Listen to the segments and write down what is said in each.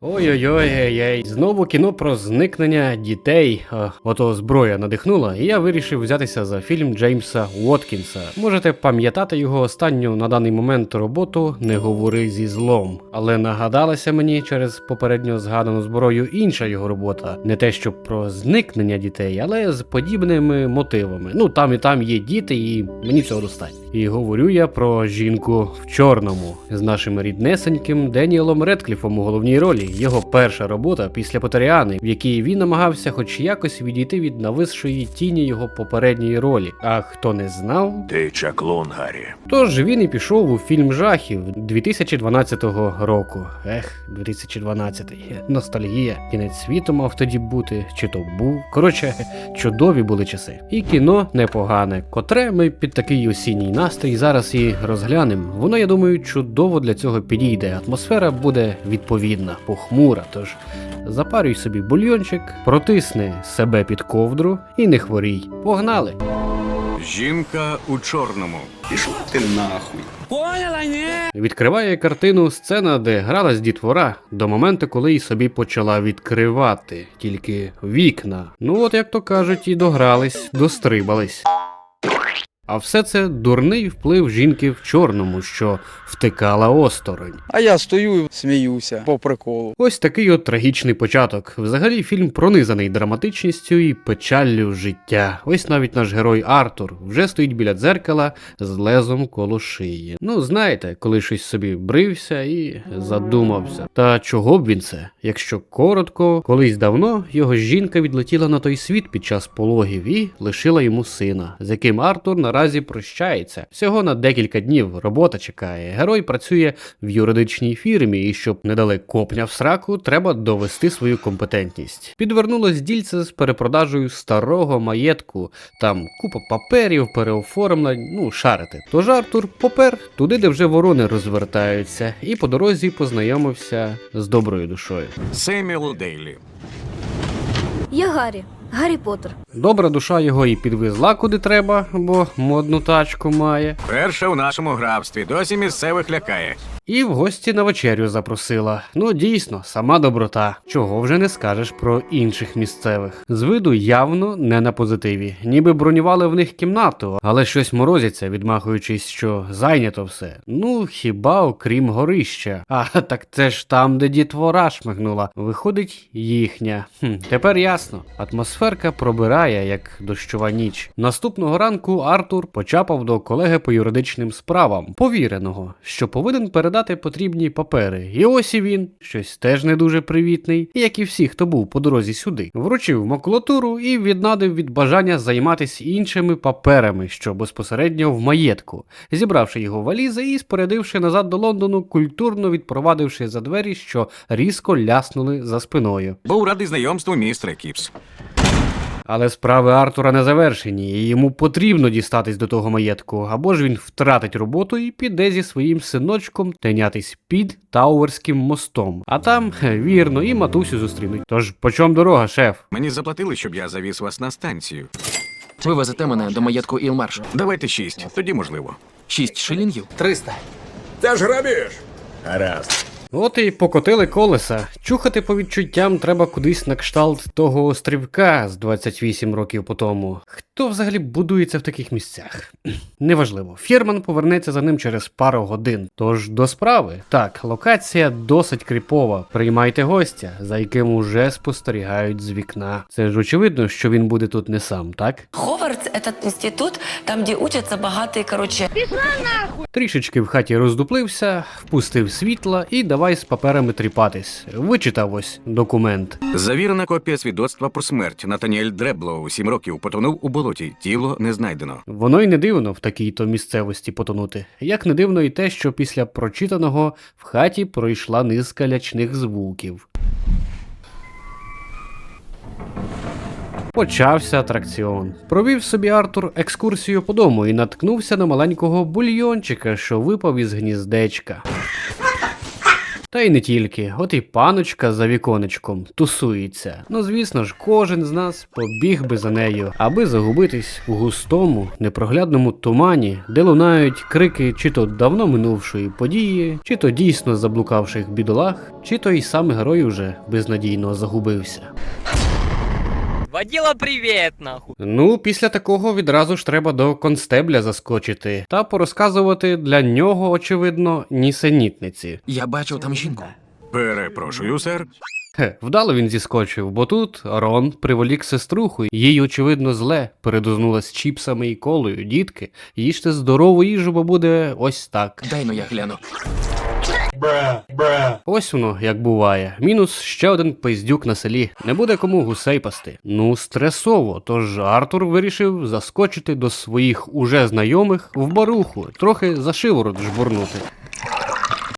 Ой-ой-ой, знову кіно про зникнення дітей. Ото зброя надихнула, і я вирішив взятися за фільм Джеймса Уоткінса. Можете пам'ятати його останню на даний момент роботу Не говори зі злом. Але нагадалася мені через попередньо згадану зброю інша його робота. Не те, що про зникнення дітей, але з подібними мотивами. Ну там і там є діти, і мені цього достатньо. І говорю я про жінку в чорному з нашим ріднесеньким Деніелом Редкліфом у головній ролі. Його перша робота після Потеріани, в якій він намагався хоч якось відійти від нависшої тіні його попередньої ролі. А хто не знав, Ти чаклун, Гаррі. Тож він і пішов у фільм жахів 2012 року. Ех, 2012. Ностальгія. Кінець світу мав тоді бути, чи то був. Коротше, чудові були часи. І кіно непогане, котре ми під такий осінній настрій зараз і розглянемо. Воно, я думаю, чудово для цього підійде. Атмосфера буде відповідна, похмура. Тож запарюй собі бульйончик, протисни себе під ковдру і не хворій. Погнали! Жінка у чорному. Пішла ти нахуй. Відкриває картину сцена, де гралась дітвора до моменту, коли й собі почала відкривати тільки вікна. Ну от як то кажуть, і догрались, дострибались. А все це дурний вплив жінки в чорному, що втикала осторонь. А я стою і сміюся по приколу. Ось такий от трагічний початок. Взагалі фільм пронизаний драматичністю і печаллю життя. Ось навіть наш герой Артур вже стоїть біля дзеркала з лезом коло шиї. Ну, знаєте, коли щось собі брився і задумався. Та чого б він це? Якщо коротко, колись давно його жінка відлетіла на той світ під час пологів і лишила йому сина, з яким Артур наразі прощається. Всього на декілька днів робота чекає. Герой працює в юридичній фірмі, і щоб не дали копня в сраку, треба довести свою компетентність. Підвернулось дільце з перепродажею старого маєтку, там купа паперів, переоформлень, ну шарити. Тож Артур попер туди, де вже ворони розвертаються, і по дорозі познайомився з доброю душою. Семюел Дейлі. Я Гаррі. Гаррі Поттер. Добра душа його і підвезла куди треба, бо модну тачку має. Перша у нашому графстві. Досі місцевих лякає. І в гості на вечерю запросила. Ну дійсно, сама доброта. Чого вже не скажеш про інших місцевих. З виду явно не на позитиві. Ніби бронювали в них кімнату, але щось морозиться, відмахуючись, що зайнято все. Ну хіба окрім горища. А так це ж там, де дітвора шмигнула. Виходить їхня. Хм, тепер ясно. Атмосферка пробирає, як дощова ніч. Наступного ранку Артур почапав до колеги по юридичним справам, повіреного, що повинен передати потрібні папери. І ось і він, щось теж не дуже привітний, як і всі, хто був по дорозі сюди. Вручив макулатуру і віднадив від бажання займатися іншими паперами, що безпосередньо в маєтку, зібравши його валізи і спорядивши назад до Лондону, культурно відпровадивши за двері, що різко ляснули за спиною. Був радий знайомству містер Кіпс. Але справи Артура не завершені, і йому потрібно дістатись до того маєтку, або ж він втратить роботу і піде зі своїм синочком тинятись під Тауерським мостом. А там, вірно, і матусю зустрінуть. Тож по чому дорога, шеф? Мені заплатили, щоб я завіз вас на станцію. Ви везете мене до маєтку Ілмарш. Давайте шість, тоді можливо. Шість шилінгів? Триста. Та ж Гаразд. От і покотили колеса. Чухати по відчуттям треба кудись на кшталт того острівка з 28 років по тому. Хто взагалі будується в таких місцях? Неважливо. Фірман повернеться за ним через пару годин. Тож до справи. Так, локація досить кріпова. Приймайте гостя, за яким уже спостерігають з вікна. Це ж очевидно, що він буде тут не сам, так? Ховард – этот институт, там, где учатся богатые, короче, Трішечки в хаті роздуплився, впустив світла і давай з паперами тріпатись. Вичитав ось документ. Завірена копія свідоцтва про смерть. Натаніель Дреблоу, сім років, потонув у болоті. Тіло не знайдено. Воно й не дивно в такій-то місцевості потонути. Як не дивно і те, що після прочитаного в хаті пройшла низка лячних звуків. Почався атракціон. Провів собі Артур екскурсію по дому і наткнувся на маленького бульйончика, що випав із гніздечка. Та й не тільки, от і паночка за віконечком тусується. Ну звісно ж, кожен з нас побіг би за нею, аби загубитись у густому, непроглядному тумані, де лунають крики чи то давно минувшої події, чи то дійсно заблукавших бідолах, чи то й сам герой уже безнадійно загубився. Водила привет, нахуй. Ну, після такого відразу ж треба до констебля заскочити та порозказувати для нього, очевидно, нісенітниці. Я бачив там жінку. Перепрошую, сер. Хе, вдало він зіскочив, бо тут Рон приволік сеструху, їй, очевидно, зле передознулась чіпсами і колою. Дітки, їжте здорову їжу, бо буде ось так. Дай ну я гляну. Ось воно, як буває. Мінус ще один пиздюк на селі. Не буде кому гусей пасти. Ну, стресово. Тож Артур вирішив заскочити до своїх уже знайомих в баруху, трохи за шиворот жбурнути.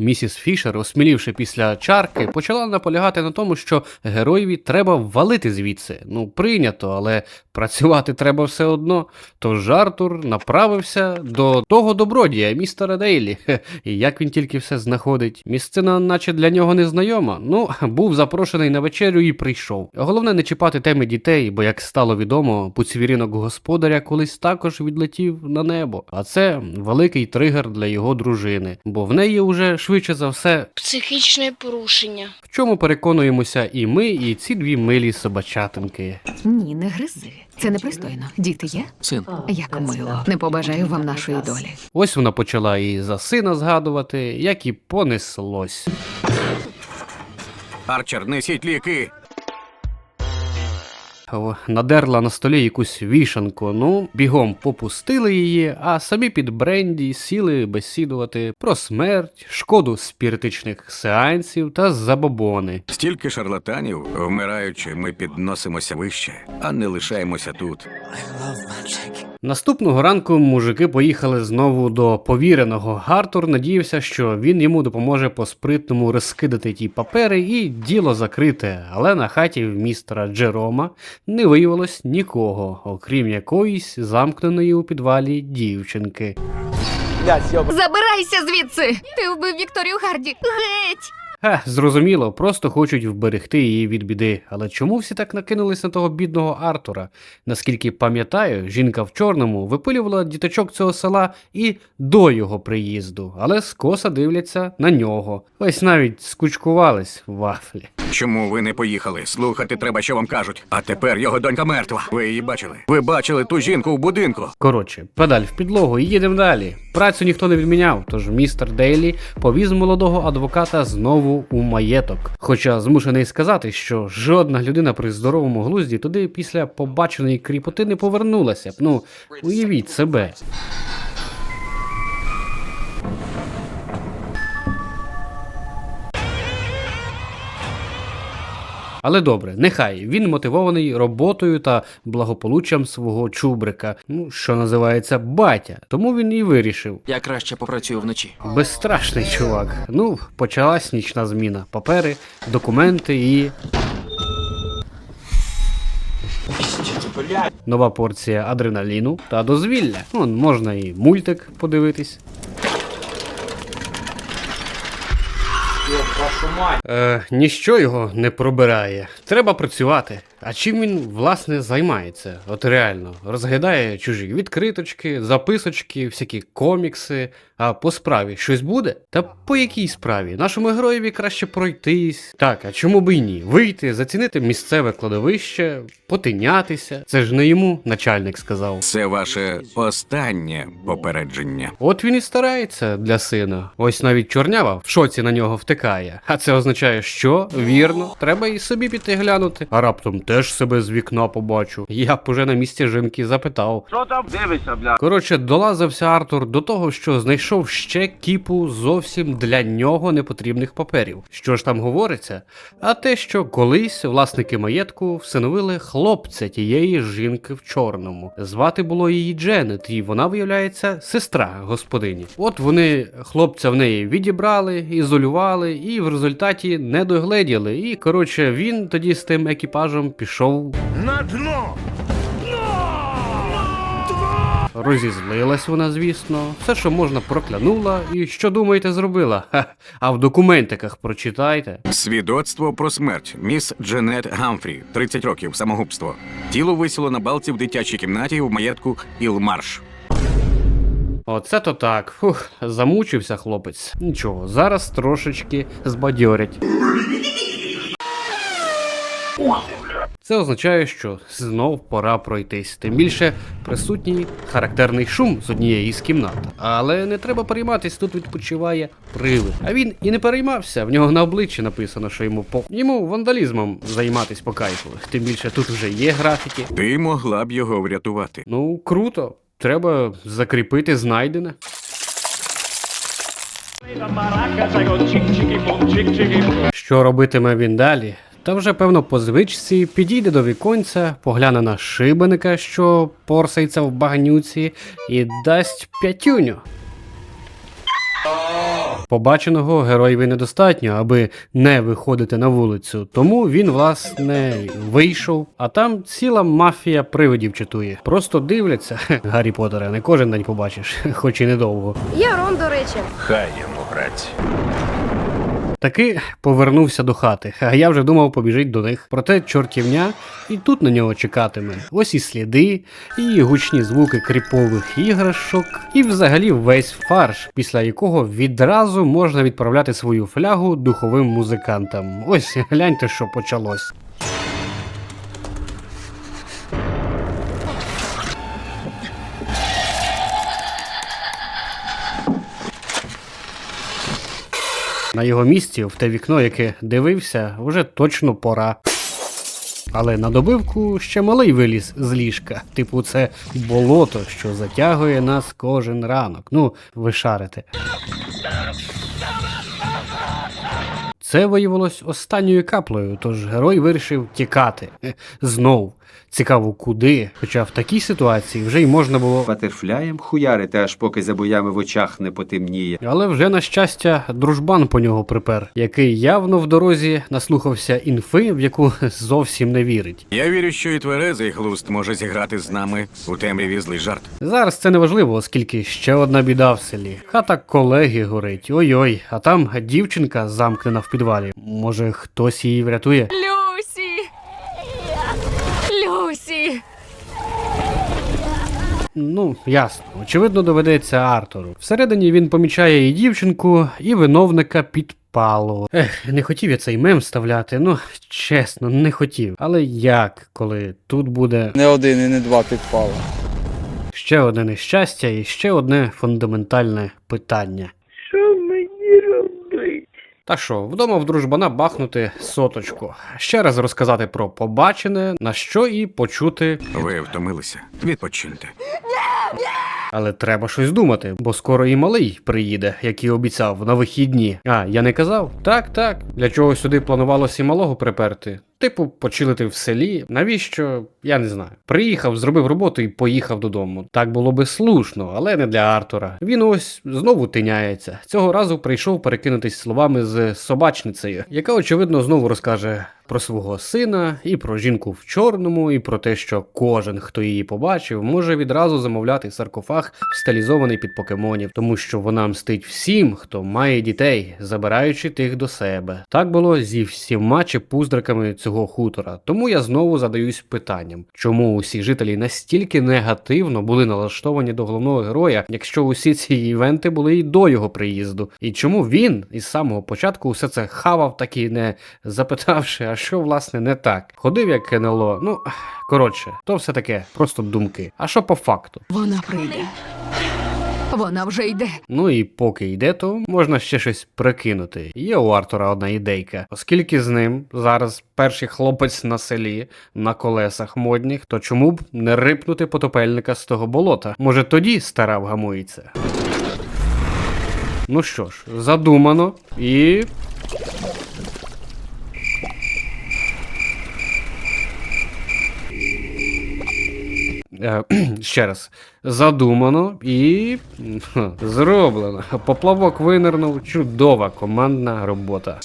Місіс Фішер, осмілівши після чарки, почала наполягати на тому, що героєві треба валити звідси. Ну, прийнято, але працювати треба все одно. Тож Артур направився до того добродія, містера Дейлі. І як він тільки все знаходить. Місцина, наче для нього незнайома. Ну, був запрошений на вечерю і прийшов. Головне не чіпати теми дітей, бо як стало відомо, поцвірінок господаря колись також відлетів на небо. А це великий тригер для його дружини, бо в неї уже швидше за все Психічне порушення. в чому переконуємося і ми, і ці дві милі собачатинки. Ні, не гризи. Це непристойно. Діти є? Син. Як мило. Не побажаю вам нашої долі. Ось вона почала і за сина згадувати, як і понеслось. Арчер, несіть ліки. Надерла на столі якусь вішанку, ну, бігом попустили її, а самі під бренді сіли бесідувати про смерть, шкоду спіритичних сеансів та забобони. Стільки шарлатанів, вмираючи, ми підносимося вище, а не лишаємося тут. Наступного ранку мужики поїхали знову до повіреного. Артур надіявся, що він йому допоможе по спритному розкидати ті папери і діло закрите. Але на хаті в містера Джерома не виявилось нікого, окрім якоїсь замкненої у підвалі дівчинки. Забирайся звідси! Ти вбив Вікторію Харді! Геть! Ха, зрозуміло, просто хочуть вберегти її від біди. Але чому всі так накинулись на того бідного Артура? Наскільки пам'ятаю, жінка в чорному випилювала діточок цього села і до його приїзду, але скоса дивляться на нього. Ось навіть скучкувались в вафлі. Чому ви не поїхали? Слухати треба, що вам кажуть. А тепер його донька мертва. Ви її бачили? Ви бачили ту жінку в будинку? Коротше, педаль в підлогу і їдемо далі. Працю ніхто не відміняв, тож містер Дейлі повіз молодого адвоката знову у маєток. Хоча змушений сказати, що жодна людина при здоровому глузді туди після побаченої кріпоти не повернулася б. Ну, уявіть себе. Але добре, нехай він мотивований роботою та благополуччям свого чубрика, ну що називається батя. Тому він і вирішив. Я краще попрацюю вночі. Безстрашний чувак. Ну, почалась нічна зміна. Папери, документи і. Нова порція адреналіну та дозвілля. Вон, можна і мультик подивитись. Е, ніщо його не пробирає. Треба працювати. А чим він, власне, займається? От реально, розглядає чужі відкриточки, записочки, всякі комікси. А по справі щось буде? Та по якій справі? Нашому героєві краще пройтись. Так, а чому би й ні? Вийти, зацінити місцеве кладовище, потинятися. Це ж не йому начальник сказав. Це ваше останнє попередження. От він і старається для сина. Ось навіть чорнява в шоці на нього втикає. А це означає, що вірно, треба і собі піти глянути. А раптом теж себе з вікна побачу. Я б уже на місці жінки запитав. Що там дивишся, бля? Коротше, долазився Артур до того, що знайшов ще кіпу зовсім для нього непотрібних паперів. Що ж там говориться? А те, що колись власники маєтку всиновили хлопця тієї жінки в чорному. Звати було її Дженет, і вона, виявляється, сестра господині. От вони хлопця в неї відібрали, ізолювали, і в результаті не догледіли. І коротше, він тоді з тим екіпажем пішов На дно! Розізлилась вона, звісно, все, що можна, проклянула, і що думаєте, зробила? Ха, а в документиках прочитайте. Свідоцтво про смерть. Міс Дженет Гамфрі, 30 років, самогубство. Тіло висіло на балці в дитячій кімнаті в маєтку Ілмарш. Оце то так. Фух, замучився хлопець. Нічого, зараз трошечки збадьорять. Це означає, що знов пора пройтись. Тим більше присутній характерний шум з однієї з кімнат. Але не треба перейматись, тут відпочиває привид. А він і не переймався. В нього на обличчі написано, що йому по йому вандалізмом займатись по кайфу. Тим більше тут вже є графіки. Ти могла б його врятувати. Ну, круто. Треба закріпити знайдене. Що робитиме він далі? Та вже, певно, по звичці підійде до віконця, погляне на шибеника, що порсається в багнюці, і дасть п'ятюню. Побаченого героєві недостатньо, аби не виходити на вулицю. Тому він, власне, вийшов, а там ціла мафія привидів читує. Просто дивляться. Гаррі Поттера, не кожен день побачиш, хоч і недовго. Я Рон, до речі. Хай йому грать. Таки повернувся до хати, а я вже думав побіжить до них. Проте чортівня і тут на нього чекатиме. Ось і сліди, і гучні звуки кріпових іграшок, і взагалі весь фарш, після якого відразу можна відправляти свою флягу духовим музикантам. Ось гляньте, що почалось. На його місці, в те вікно, яке дивився, вже точно пора. Але на добивку ще малий виліз з ліжка. Типу, це болото, що затягує нас кожен ранок. Ну, ви шарите. Це виявилось останньою каплею, тож герой вирішив тікати. Е, Знов. Цікаво, куди. Хоча в такій ситуації вже й можна було Батерфляєм хуярити, аж поки за боями в очах не потемніє. Але вже на щастя, дружбан по нього припер, який явно в дорозі наслухався інфи, в яку зовсім не вірить. Я вірю, що і тверезий глуст може зіграти з нами у темряві злий жарт. Зараз це не важливо, оскільки ще одна біда в селі. Хата колеги горить. Ой-ой, а там дівчинка замкнена в підвалі. Може, хтось її врятує? Люсі! Люсі! Ну, ясно. Очевидно, доведеться Артуру. Всередині він помічає і дівчинку, і виновника підпалу. Ех, не хотів я цей мем вставляти, ну чесно, не хотів. Але як, коли тут буде Не один і не два підпали. Ще одне нещастя і ще одне фундаментальне питання. Та що, вдома в дружбана бахнути соточку, ще раз розказати про побачене, на що і почути. Ви втомилися. Відпочиньте. Але треба щось думати, бо скоро і малий приїде, як і обіцяв, на вихідні. А, я не казав? Так, так. Для чого сюди планувалося і малого приперти? Типу, почилити в селі. Навіщо? Я не знаю. Приїхав, зробив роботу і поїхав додому. Так було би слушно, але не для Артура. Він ось знову тиняється. Цього разу прийшов перекинутись словами з собачницею, яка очевидно знову розкаже про свого сина, і про жінку в чорному, і про те, що кожен, хто її побачив, може відразу замовляти саркофаг, стилізований під покемонів, тому що вона мстить всім, хто має дітей, забираючи тих до себе. Так було зі всіма чепуздриками цього хутора. Тому я знову задаюсь питанням, чому усі жителі настільки негативно були налаштовані до головного героя, якщо усі ці івенти були і до його приїзду, і чому він із самого початку все це хавав, так і не запитавши, а що власне не так. Ходив як НЛО. Ну коротше, то все таке, просто думки. А що по факту? Вона прийде. Вона вже йде. Ну і поки йде, то можна ще щось прикинути. Є у Артура одна ідейка, оскільки з ним зараз перший хлопець на селі на колесах модніх, то чому б не рипнути потопельника з того болота? Може тоді стара вгамується? Ну що ж, задумано і. Ще раз. Задумано і зроблено. Поплавок винирнув. Чудова командна робота.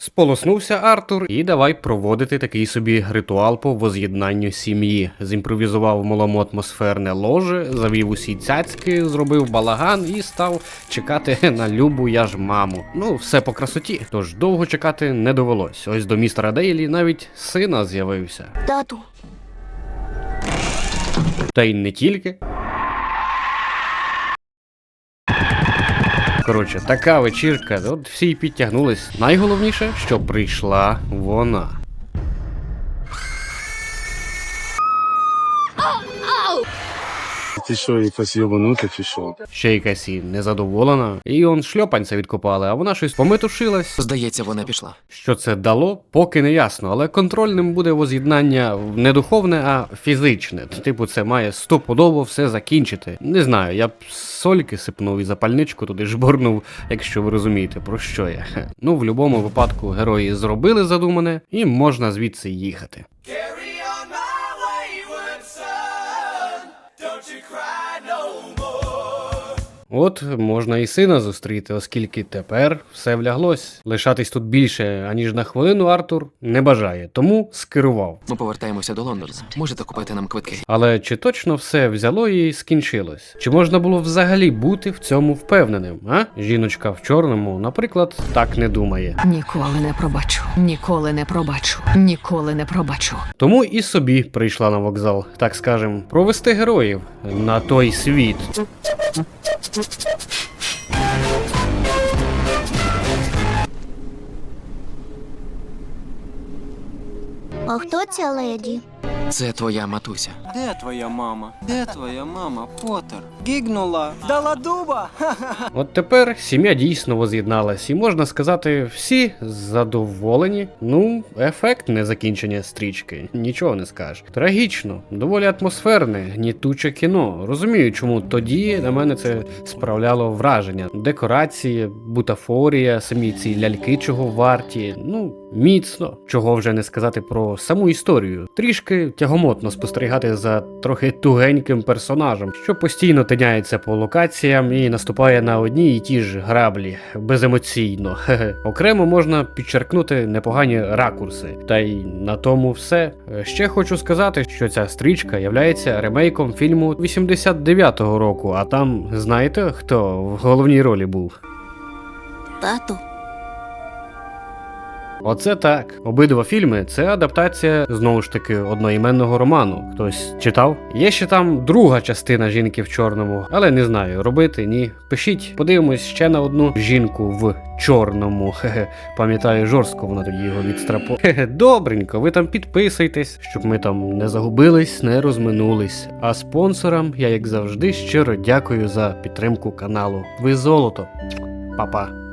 Сполоснувся Артур і давай проводити такий собі ритуал по воз'єднанню сім'ї. Зімпровізував малому атмосферне ложе, завів усі цяцьки, зробив балаган і став чекати на любу я ж маму. Ну, все по красоті. Тож довго чекати не довелось. Ось до містера Дейлі навіть сина з'явився. Тату. Та й не тільки. Коротше, така вечірка, от всі й підтягнулись. Найголовніше, що прийшла вона. Ти що, якась йобанута чи що? Ще якась і незадоволена. І он шльопанця відкопали, а вона щось пометушилась. Здається, вона пішла. Що це дало, поки не ясно, але контрольним буде воз'єднання в не духовне, а фізичне. Типу, це має стопудово все закінчити. Не знаю, я б сольки сипнув і запальничку туди жбурнув, якщо ви розумієте, про що я. Ну, в будь-якому випадку герої зробили задумане, і можна звідси їхати. От можна і сина зустріти, оскільки тепер все вляглось. Лишатись тут більше, аніж на хвилину Артур не бажає, тому скерував. Ми повертаємося до Лондона. Можете купити нам квитки. Але чи точно все взяло і скінчилось? Чи можна було взагалі бути в цьому впевненим? А жіночка в чорному, наприклад, так не думає. Ніколи не пробачу. Ніколи не пробачу. Ніколи не пробачу. Тому і собі прийшла на вокзал, так скажем, провести героїв на той світ. А хто ця леді? Це твоя матуся. Де твоя мама? Де твоя мама, Поттер? Гігнула. Дала дуба. От тепер сім'я дійсно воз'єдналась, і можна сказати, всі задоволені. Ну, ефектне закінчення стрічки, нічого не скажеш. Трагічно, доволі атмосферне, гнітуче кіно. Розумію, чому тоді на мене це справляло враження. Декорації, бутафорія, самі ці ляльки, чого варті. Ну, міцно, чого вже не сказати про саму історію. Трішки тягомотно спостерігати за трохи тугеньким персонажем, що постійно тиняється по локаціям і наступає на одні і ті ж граблі беземоційно. Хе-хе. Окремо можна підчеркнути непогані ракурси. Та й на тому все. Ще хочу сказати, що ця стрічка являється ремейком фільму 89-го року, а там знаєте, хто в головній ролі був? Тату. Оце так. Обидва фільми це адаптація знову ж таки одноіменного роману. Хтось читав? Є ще там друга частина жінки в чорному, але не знаю, робити ні. Пишіть, подивимось ще на одну жінку в чорному. Хе-хе. Пам'ятаю, жорстко вона тоді його відстрапо. Хе-хе, добренько, ви там підписуйтесь, щоб ми там не загубились, не розминулись. А спонсорам я, як завжди, щиро дякую за підтримку каналу. Ви золото. Па-па.